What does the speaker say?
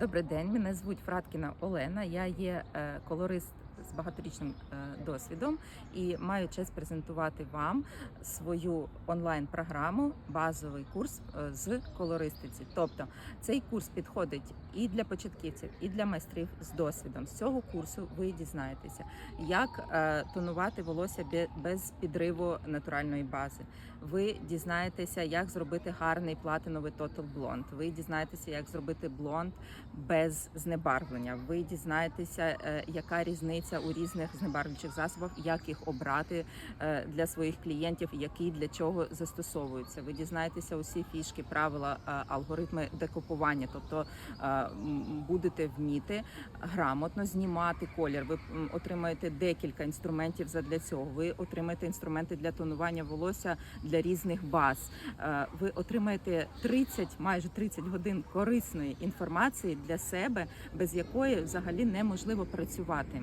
Добрий день, мене звуть Фраткіна Олена. Я є е, колорист з багаторічним е, досвідом і маю честь презентувати вам свою онлайн-програму, базовий курс е, з колористиці. Тобто цей курс підходить і для початківців, і для майстрів з досвідом. З цього курсу ви дізнаєтеся, як е, тонувати волосся без підриву натуральної бази. Ви дізнаєтеся, як зробити гарний платиновий Total Blonde. Ви дізнаєтеся, як зробити блонд без знебарвлення. Ви дізнаєтеся, яка різниця у різних знебарвлюючих засобах, як їх обрати е, для своїх клієнтів, які для чого застосовуються. Ви дізнаєтеся усі фішки, правила, е, алгоритми декупування, тобто е, будете вміти грамотно знімати колір. Ви отримаєте декілька інструментів задля цього. Ви отримаєте інструменти для тонування волосся для різних баз. Ви отримаєте 30, майже 30 годин корисної інформації для себе, без якої взагалі неможливо працювати.